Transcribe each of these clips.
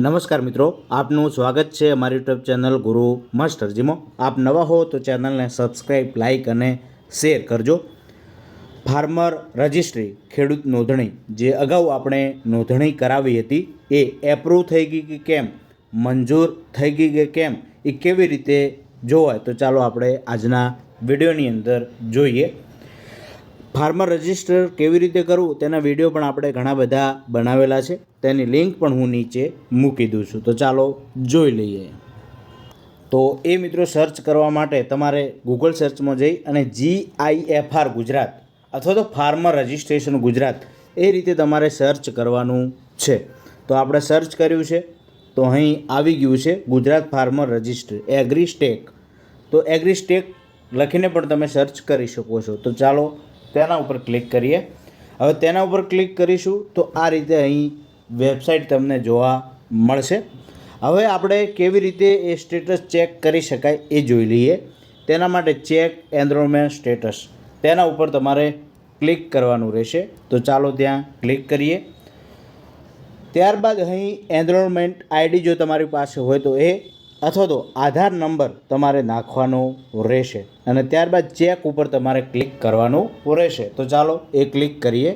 નમસ્કાર મિત્રો, આપનું સ્વાગત છે અમારી યુટ્યુબ ચેનલ ગુરુ માસ્ટરજીમાં. આપ નવા હો તો ચેનલને સબસ્ક્રાઈબ લાઇક અને શેર કરજો. ફાર્મર રજિસ્ટ્રી, ખેડૂત નોંધણી. જે અગાઉ આપણે નોંધણી કરાવી હતી, એ એપ્રૂવ થઈ ગઈ કે કેમ? મંજૂર થઈ ગઈ કે કેમ? એ કેવી રીતે જોવાય? તો ચાલો આપણે આજના વિડીયોની અંદર જોઈએ. ફાર્મર રજિસ્ટર કેવી રીતે કરવું તેના વીડિયો પણ આપણે ઘણા બધા બનાવેલા છે. તેની લિંક પણ હું નીચે મૂકી દઉં છું. તો ચાલો જોઈ લઈએ. તો એ મિત્રો સર્ચ કરવા માટે તમારે ગૂગલ સર્ચમાં જઈ અને G I F R Gujarat અથવા તો ફાર્મર રજિસ્ટ્રેશન ગુજરાત એ રીતે તમારે સર્ચ કરવાનું છે. તો આપણે સર્ચ કર્યું છે. તો અહીં આવી ગયું છે Gujarat farmer register agri stack તો એગ્રી સ્ટેક લખીને પણ તમે સર્ચ કરી શકો છો. તો ચાલો તેના ઉપર ક્લિક કરીએ. હવે તેના ઉપર ક્લિક કરીશું તો આ રીતે અહીં વેબસાઇટ તમને જોવા મળશે. હવે આપણે કેવી રીતે એ સ્ટેટસ ચેક કરી શકાય એ જોઈ લઈએ. તેના માટે ચેક એનરોલમેન્ટ સ્ટેટસ તેના ઉપર તમારે ક્લિક કરવાનું રહેશે. તો ચાલો ત્યાં ક્લિક કરીએ. ત્યારબાદ અહીં એનરોલમેન્ટ આઈડી જો તમારી પાસે હોય તો એ અથવા તો આધાર નંબર તમારે નાખવાનો રહેશે અને ત્યારબાદ ચેક ઉપર તમારે ક્લિક કરવાનું રહેશે. તો ચાલો એ ક્લિક કરીએ.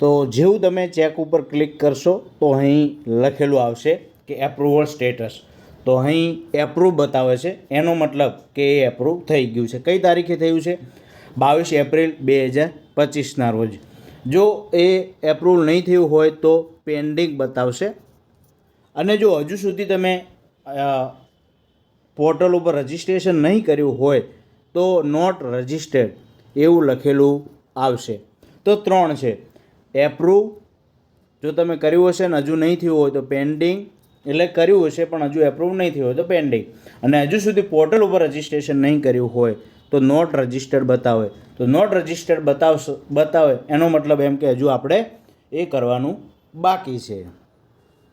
તો જેવું તમે ચેક ઉપર ક્લિક કરશો, તો અહીં લખેલું આવશે કે એપ્રુવલ સ્ટેટસ તો અહીં એપ્રુવ બતાવે છે. એનો મતલબ કે એ એપ્રુવ થઈ ગયું છે. કઈ તારીખે થયું છે? બાવીસ એપ્રિલ બે હજાર પચીસના રોજ. જો એ એપ્રુવ નહીં થયું હોય તો પેન્ડિંગ બતાવશે. અને જો હજુ સુધી તમે પોર્ટલ ઉપર રજિસ્ટ્રેશન નહીં કર્યું હોય તો નોટ રજિસ્ટર્ડ એવું લખેલું આવશે. તો ત્રણ છે. એપ્રુવ જો તમે કર્યું હશે ને હજુ નહીં થયું હોય તો પેન્ડિંગ એટલે કર્યું હશે પણ હજુ એપ્રુવ નહીં થયું હોય તો પેન્ડિંગ અને હજુ સુધી પોર્ટલ ઉપર રજિસ્ટ્રેશન નહીં કર્યું હોય તો નોટ રજિસ્ટર્ડ બતાવે. તો નોટ રજિસ્ટર્ડ બતાવશો, બતાવે. એનો મતલબ એમ કે હજુ આપણે એ કરવાનું બાકી છે.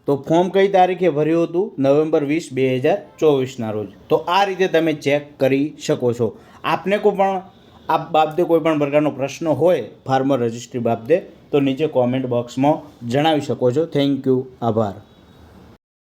તો ફોર્મ કઈ તારીખે ભર્યું હતું? નવેમ્બર વીસ, બે હજાર ચોવીસના રોજ. તો આ રીતે તમે ચેક કરી શકો છો. આપને કોઈ પણ, આ બાબતે કોઈ પણ પ્રકારનો પ્રશ્ન હોય, ફાર્મર રજિસ્ટ્રી બાબતે, તો નીચે કોમેન્ટ બોક્સમાં જણાવી શકો છો. થેન્ક યુ આભાર.